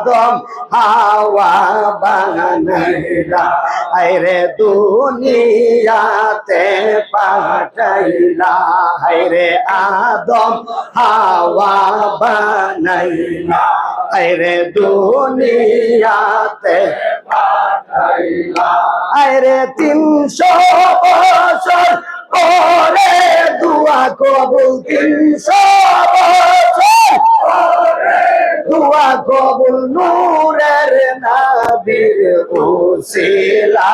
আদম হাওয়া বানাইলা। আইরে দুনিয়াতে পাঠাইলা। আইরে আদম হাওয়া বানাইলা। আইরে দুনিয়াতে আইরে তিনশো বছর পরে দুয়া কবুল, তিনশো বছর দুয়া কবুল নূরের নবীর উসিলা ইলা ইলাহা ইল্লাল্লাহ লা ইলাহা ইল্লাল্লাহ লা ইলাহা ইল্লাল্লাহ লা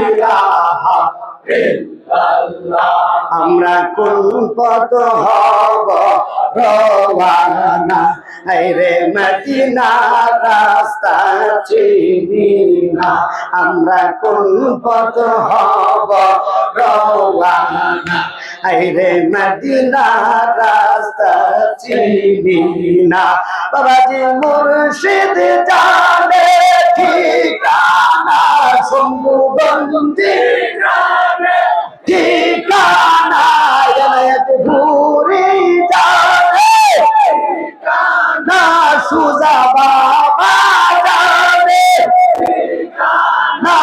ইলাহা আমরা কোন পথ হব রওয়ানা রে মদিনা রাস্তা চিনি না। আমরা কোন পথ হব রওয়ানা? রে মদিনা রাস্তা চিনি না। বাবাজি মুর্শিদ জানে ঠিকানা শম্ভুগঞ্জে ঠিকানা। এলায়ত ঘুরে যাবে না সুজা বাবা যাবে না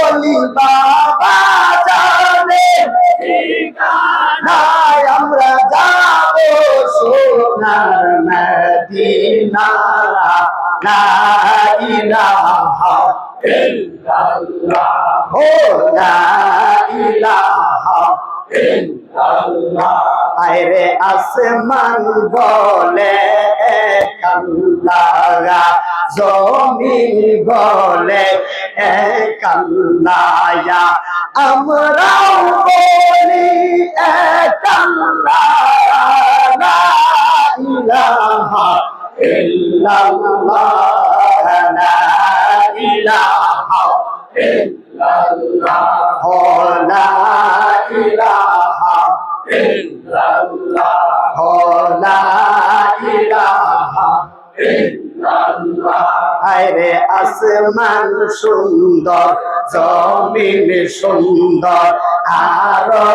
ওলি বাবা যাবে না আমরা যাব সোনার মদিনা লা ইলাহা ইল্লাল্লাহ লা আইরে আসমান বলে এক জমিন বলে এক আল্লাহ আমরাও বলি লা ইলাহা ইল্লাল্লাহ লা ইলাহা ইল্লাল্লাহ লা ইলাহা ইল্লাল্লাহ লা ইলাহা আরে আসমান সুন্দর জমিন সুন্দর, আরও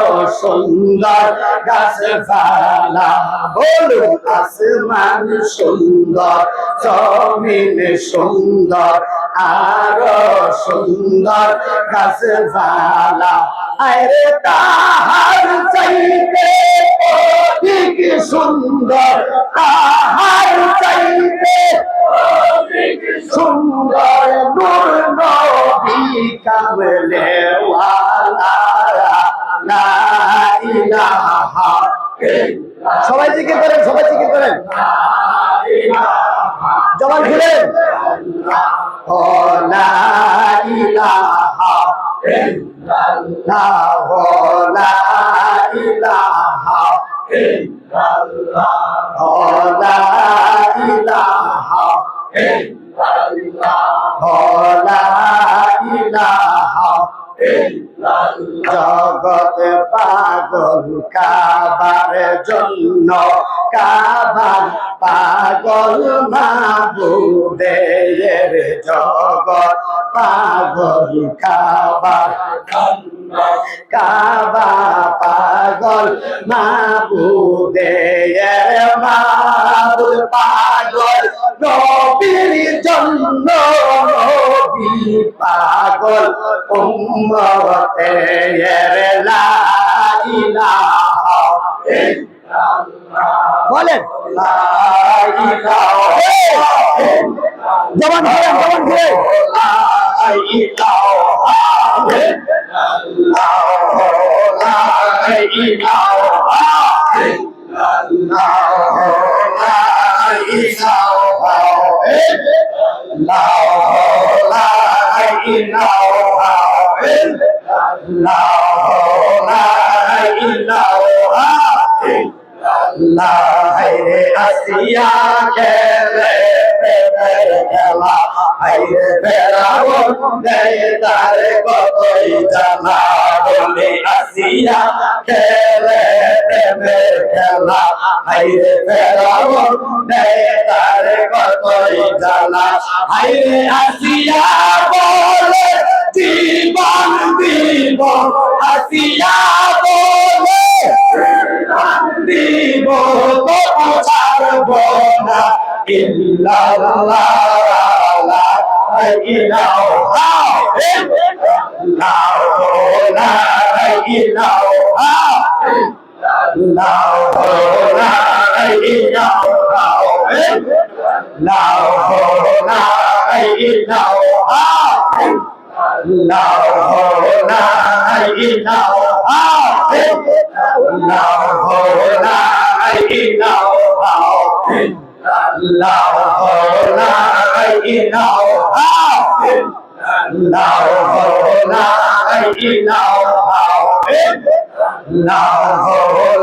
সুন্দর, গাছপালা বলুন আসমান সুন্দর, জমিন সুন্দর, আরও সুন্দর গাছপালা। আরে তাহার চাইতে অধিক সুন্দর তাহার চাইতে। সুন্দর নূর নবী কামলে সবাই জিকির করেন, সবাই জিকির করেন। জবান খুলেন। ও লা ইলাহা ইল্লাল্লাহ লা ইলাহা জগত পাগল কাবার জন্য কাবার পাগল মাবুদের জগৎ। পাগল কাবার কাবা পাগল মাবুদের মাবুদ পাগল। নবীর জন্য নবী পাগল উম্মতে লা ইলাহা বলেন। লা ইলাহা জবান করে জবান করে La la la la la আল্লাহ রে আসিয়া খেলে খেলা হাইরে ফেরাবো দেয় তার কতই জানা বলে আসিয়া খেলে প্রেমের খেলা হাইরে ফেরাবো দেয় তার কতই জানা হাইরে আসিয়া বলে জীবন দিব, আসিয়া বলে দিব তো ছাড়ব না ইল্লাল্লাহ ইলাহা ইল্লাল্লাহ ইলাহা ইল্লাল্লাহ লা ইলাহা নাও হো নাই নাও হাতে নাও হো নাই নাও হাতে নাও হো নাই নাও হাতে নাও হো নাই নাও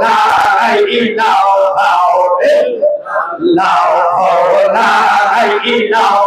নাই নাও নাই নাও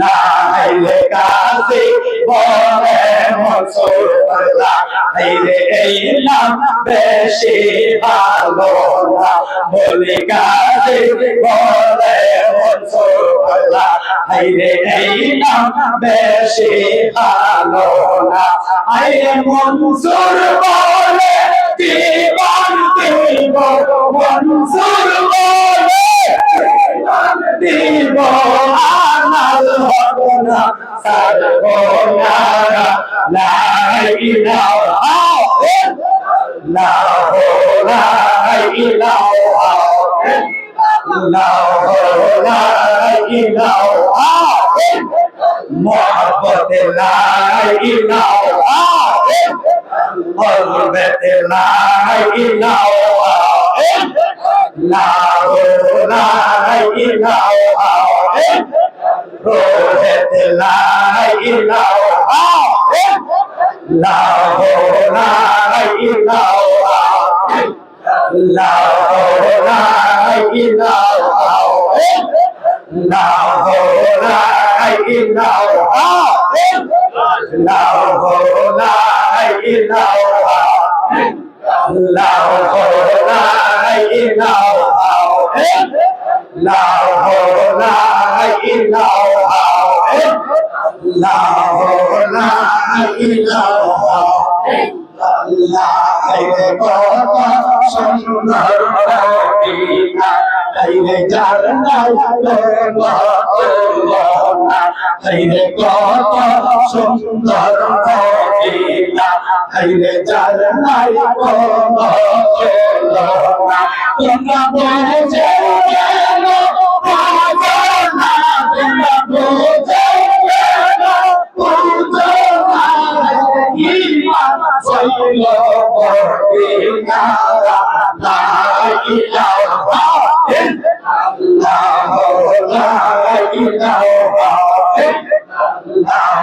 লাইলে কাছে বলে মসল বাইরে এলাম বেশি ভালো না বলে কাজে বলে মনসোলা বাইরে এলাম বেশি ভালো না মনসুর বলে দিবান দিব মনসুর বলে দিবান দিব সারোনারা লা ইলাহা লা লা ইলাহা লা লা ইলাহা محبت لا الہ محبت لا الہ لا لا الہ রোহেতে লাইলাও লাও লাইলাও লাও লাইলাও লাও লাইলাও লাও লাইলাও লাও লাইলাও লাহো লা ইলাহা লাহো লা ইলাহা লাহে বাবা সুন্দর হাইরে কত সুন্দর মদিনা হাইরে যার নাই তোমরা বুঝে গেল না তোমরা বুঝে গেল বুঝো না ইমান সইল মদিনা লা ইলাহা ইল্লাল্লাহ লা ইলাহা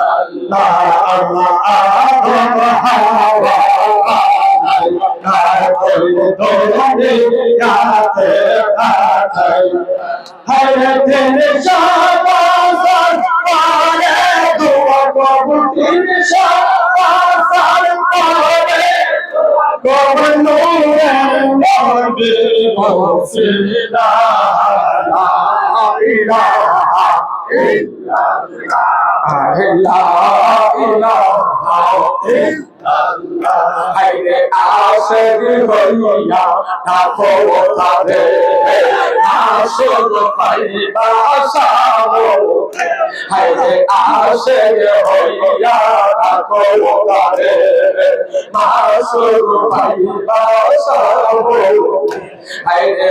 ইলাহা ইল্লাল্লাহ লা ইলাহা হাইরে আসে হইয়া থাকো তারে আসল পাইবা সাবো হাইরে আসে হইয়া থাকো তারে আসল পাইবা সাবো হাইরে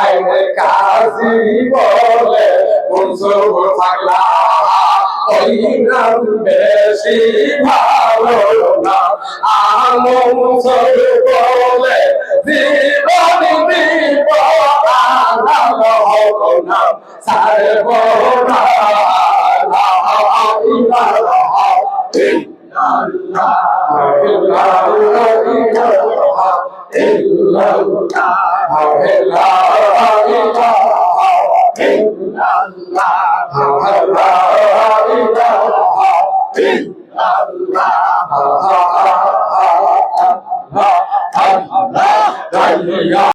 আইনে কাজী বলে মনসুর থাকলা ওই নাম বেশি ভালো না। আমনসুর বলে, জীবন বিপদ আনন্দ হলো না। সারব না লা ইলাহা ইল্লাল্লাহ